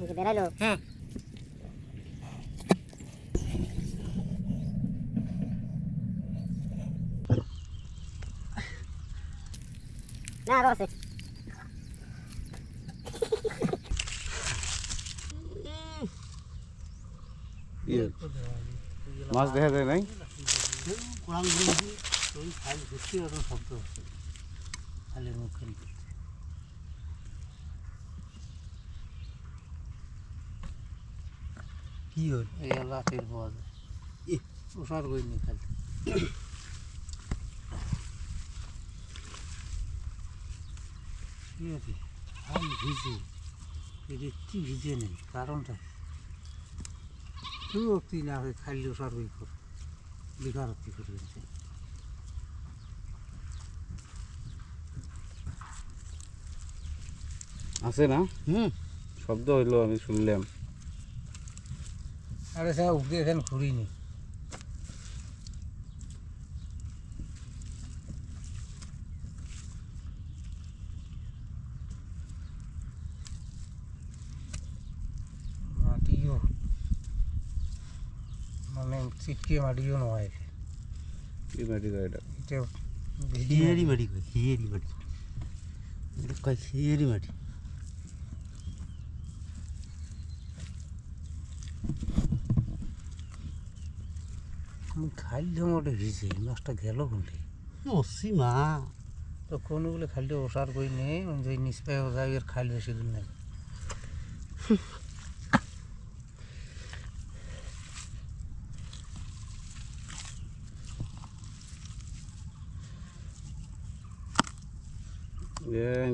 এদিকে বেরাইলো হ্যাঁ না আরও আছে ইয়ে, মাছ দেখা যায় নাই কোরআনগুলো ওই খাল ভর্তি ওরকম শব্দ হচ্ছে খালের মুখে কি হল এই পাওয়া যায় ওষার করিনি খালি। কি আছে খাল ভিজে এটা কি ভিজে নেই? কারণটা তুই অক্তি না হয় খালি ওষার করি কর বেকারত্তি করে দিচ্ছে আছে না? হুম। শব্দ হইল আমি শুনলাম। আরে স্যার উঠে এখানে ঘুরিনি মাটিও মানে চিটকে মাটিও নয় কি মাটি কয় এটা এটা খিয়েরি মাটি কয় খিয়েরি মাটি এটা কয় খিয়েরি আমি খাইলে মোটে ভিজে মাছটা গেল কোনটি? অসি মা তো কোনগুলো খাইলে ওষার করি নেই যে নিষ্পায় যায় এর খাইল বেশি দিন নেই।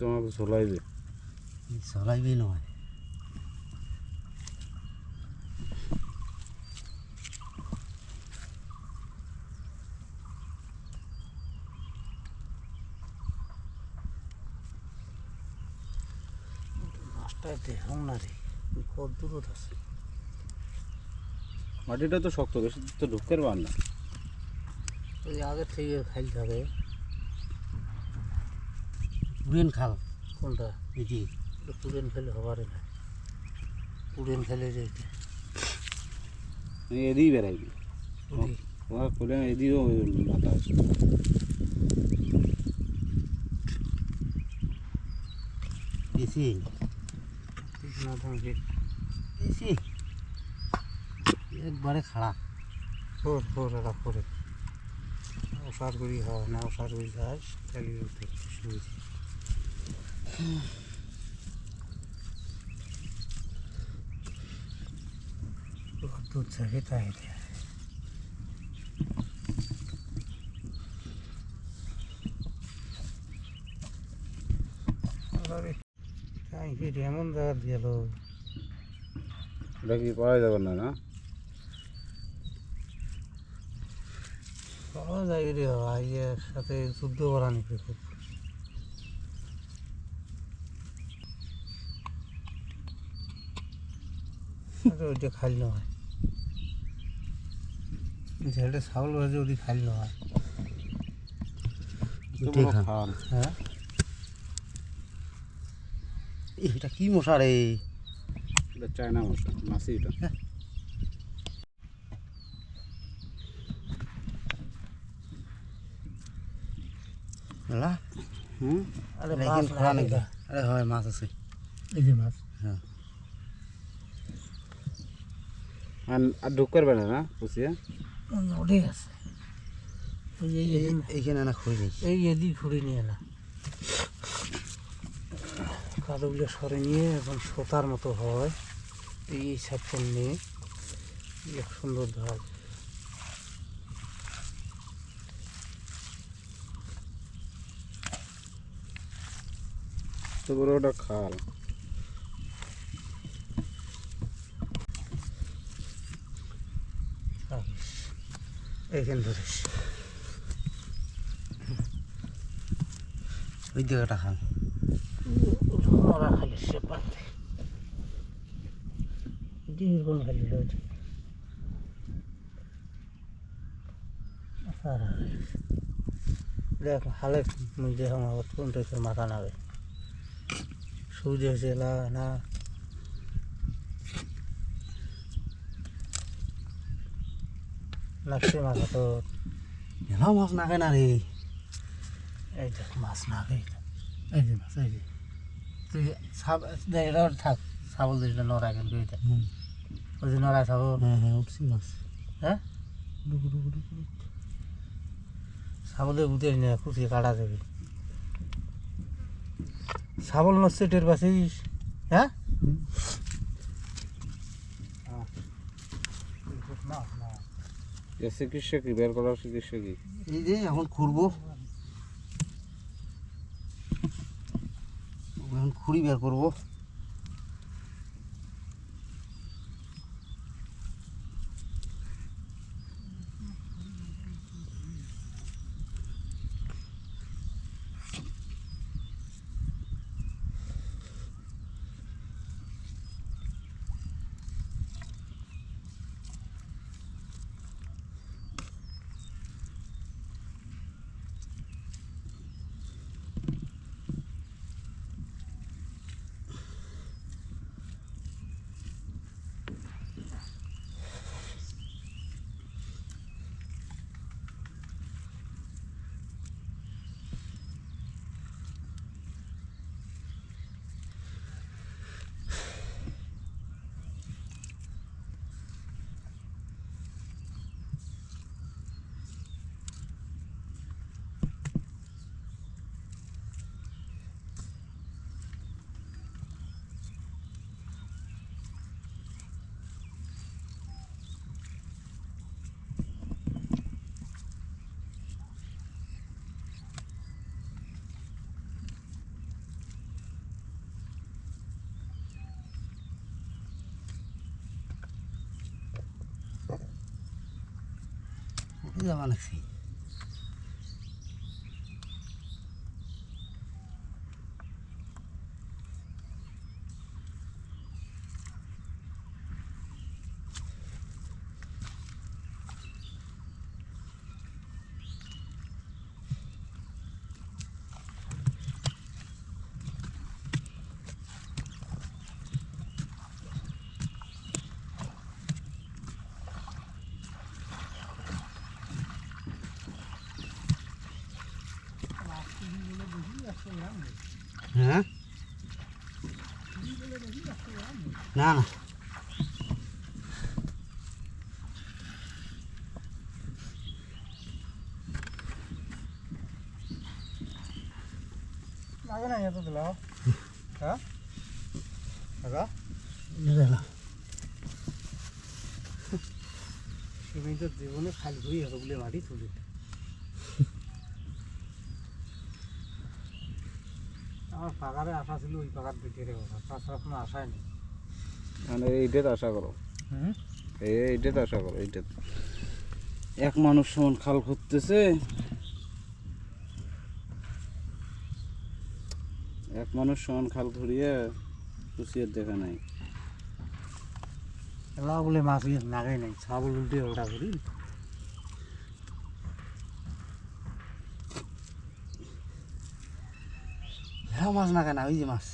তোমাকে ঝোলাইবে চলাইবি নয়। না রে কত দূরত আছে? মাটিটা তো শক্ত বেশি তো ঢুকের পার না। ওই আগের থেকে খাইল থাকে পুরেন খাল কোনটা? এটি পুরেন খেলে হবারে না। পুরেন খেলে যে এদিই বেড়াইবি তোমার খুলে এদিও বাতাস বেশি। একবারে খাড়া ফোর ফোর এটা ফোরে ওষার করি হয় না ওষার করি যায় চালিয়ে উঠতে তাই এটা আরে তাই এমন জায়গা গেল। এটা কি পাওয়া যাবে না না? পাওয়া যায় রে ভাইয়ের সাথে যুদ্ধ করা নিবে খুব। ওইটা খাইল হয়। ঝেড়ে ছাগল ভাজে ওটি খাইল হয়। হ্যাঁ? এটা কি মশা রে? এটা চায়না মশলা মাছি এটা। না হুম? আরে মাছ খোলা নাকি? আরে হয় মাছ আছে। এই যে মাছ। আর আর ঢুকের বেড়া না পুষিয়া? ওটি আছে। এই এইখানে না এদিক ঘুরে নিয়ে না কাদুগুলো সরে নিয়ে এখন সোতার মতো হয়। এই সাইডটা নিয়ে। এক সুন্দর ধার। তো বড় ওটা খাল। এইখানে ধরিস ওই জায়গাটা খাল। দেখ হালে মিলে আমার কোন মাথা নাবে সূর্য জেলা না লাগছে মাথা তো মাছ না রে এই দেখ মাছ নাগে এই যে মাছ এই যে তুই থাক। ছাগল নড়া কেন এইটা হুম। ওই যে ছাগল হ্যাঁ হ্যাঁ উঠছি মাছ। হ্যাঁ। ছাগলের বুঝে নিয়ে খুশি কাটা যাবে ছাগল নচ্ছে টের পাছিস হ্যাঁ? না না চিকিৎসা কি? বের করার চিকিৎসা কি? এই যে এখন খুঁড়বো এখন খুঁড়ি বের করব। যাওয়া লাগছে হ্যাঁ না না। লাগে না এত দিল হ্যাঁ জীবনে খালি ঘুরি হবে বলে মাটি তুলি। আমার পাকারে আশা ছিল ওই পাকার দিকে রে বাবা তাছাড়া কোনো আশাই নেই। মানে এইটার আশা করো। এই এইটার আশা করো এইটা এক মানুষ সমান খাল খুঁজতেছে। এক মানুষ সমান খাল ঘুরিয়ে কুচিয়ার দেখা নাই। এলা বলে মাছ নাগাই নাই ছাগল উল্টে ওটা করি। হ্যাঁ মাছ না কেন ওই যে মাছ।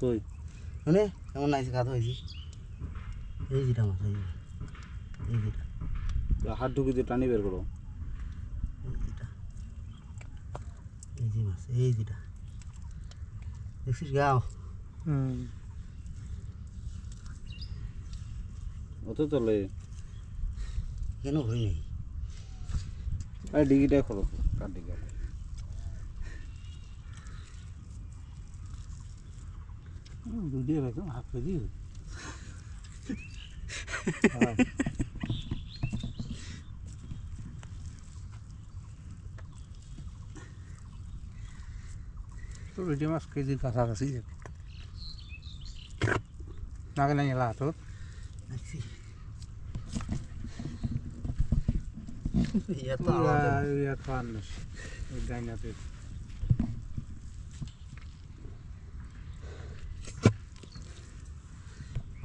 কই? মানে এমন নাইছে কাদ হয়েছে এই যেটা মাছ এই। এই যেটা। হাত ঢুকি দিয়ে টানি বের করো। এই যেটা এই যে মাছ এই যেটা। দেখছিস গাও হুম। অত চলে কেন হই নাই আর ডিগিটা করো কার দিকে দুদিয়ে রাখো হাফ কেজি তো রুটি মাছ কেজির কাছাকাছি যাবে নাগে নাই এলা হাতত দেখছি ইয়াত তো আলাদা। ইয়াত পান ওই ডাইনাতে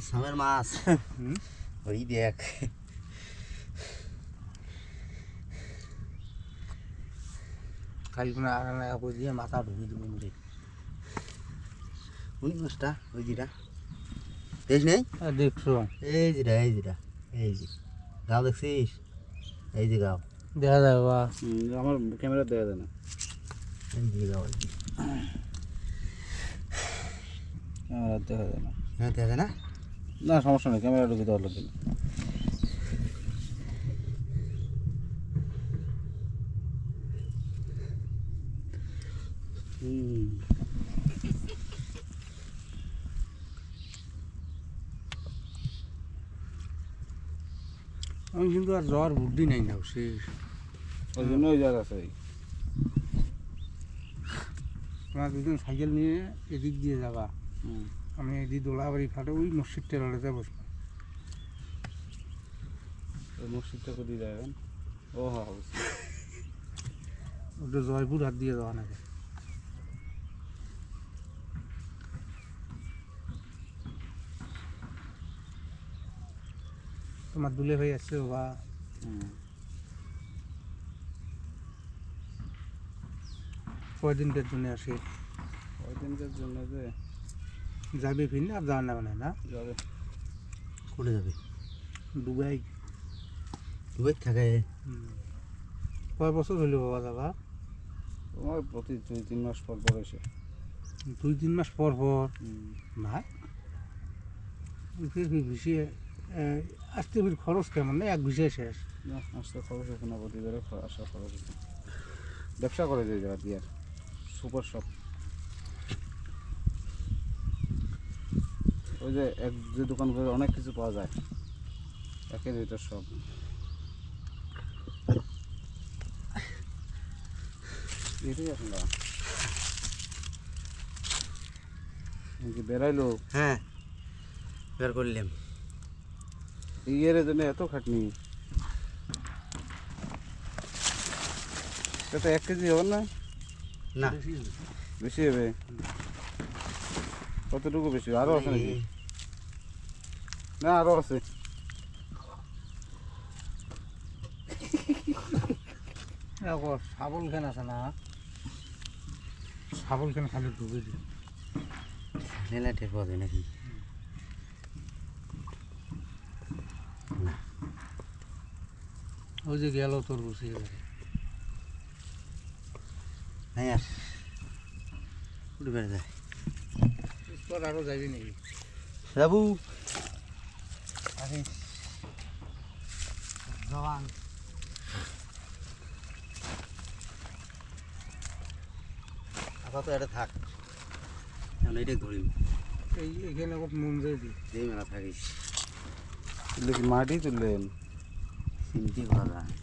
মাছ সামের মাছ। হুম? ওই দেখ। খালি কোনো দিয়ে মাথা ঢুকে দেবো ওই মাছটা ওই যেটা। দেখ নেই? দেখছ। এই যেটা এই যেটা এই যে। গাও দেখছিস? এই যে গাও। দেখা যাবে বা। আমার ক্যামেরা দেওয়া যায় না। এই যে গাও। দেখা যায় না। হ্যাঁ দেখা যায় না? না সমস্যা নেই ক্যামেরা ঢুকে দেওয়া লাগবে আমি কিন্তু আর জ্বর বুদ্ধি নাই না শেষ ওই জন্য ওই জায়গা আছে। তোমার দুদিন সাইকেল নিয়ে এদিক দিয়ে যাবা হুম। আমি এদিক দোলাবাড়ি ফাটে ওই মসজিদটা বসবো ওই মসজিদটা কোথায় যাবেন ও হ্যাঁ ওটা জয়পুর হাত দিয়ে যাওয়া নাকি? তোমার দুলে ভাই আসছে বা হুম। কয়দিনকার জন্য আসে? ওই দিনকার জন্য যে যাবে ফির আর যাওয়া না মানে না? যাবে। কোটে যাবে? দুবাই। দুবাই থাকে। কয় বছর হইল বাবা যাবা? তোমার প্রতি দুই তিন মাস পর পর এসে। দুই তিন মাস পর পর। না। ভিসিয়ে আসতে ফির খরচ কেমন? না এক ভিসিয়ে শেষ? না আসতে খরচ হচ্ছে না প্রতিবারে আসা খরচ ব্যবসা করে যে জায়গা দিয়ে সুপার শপ। ওই যে এক যে দোকান করে অনেক কিছু পাওয়া যায়। একের ভিতর সব। এটাই এখন বেড়াইলো। হ্যাঁ বের করলাম। ইয়ের জন্য এত খাটনি। এটা এক কেজি হবে না? না। বেশি হবে? কতটুকু বেশি? আরও আছে নাকি? না আরও আছে। শাবল খেন আছে না? শাবল খেন খালি ঢুকে টের পাওয়া যায় নাকি? ওই যে গেল তোর বসে হ্যাঁ উঠে বেড়ে যায়। তোর আরও যাবি নাকি? বাবু আরে জওয়ান। আপাতত এটা থাক। এখন এটাই ধরিম। এই এখানে মন যায় দি যেই মেলা থাকিস। মাটি তুললেন? চিন্তি করা যায়।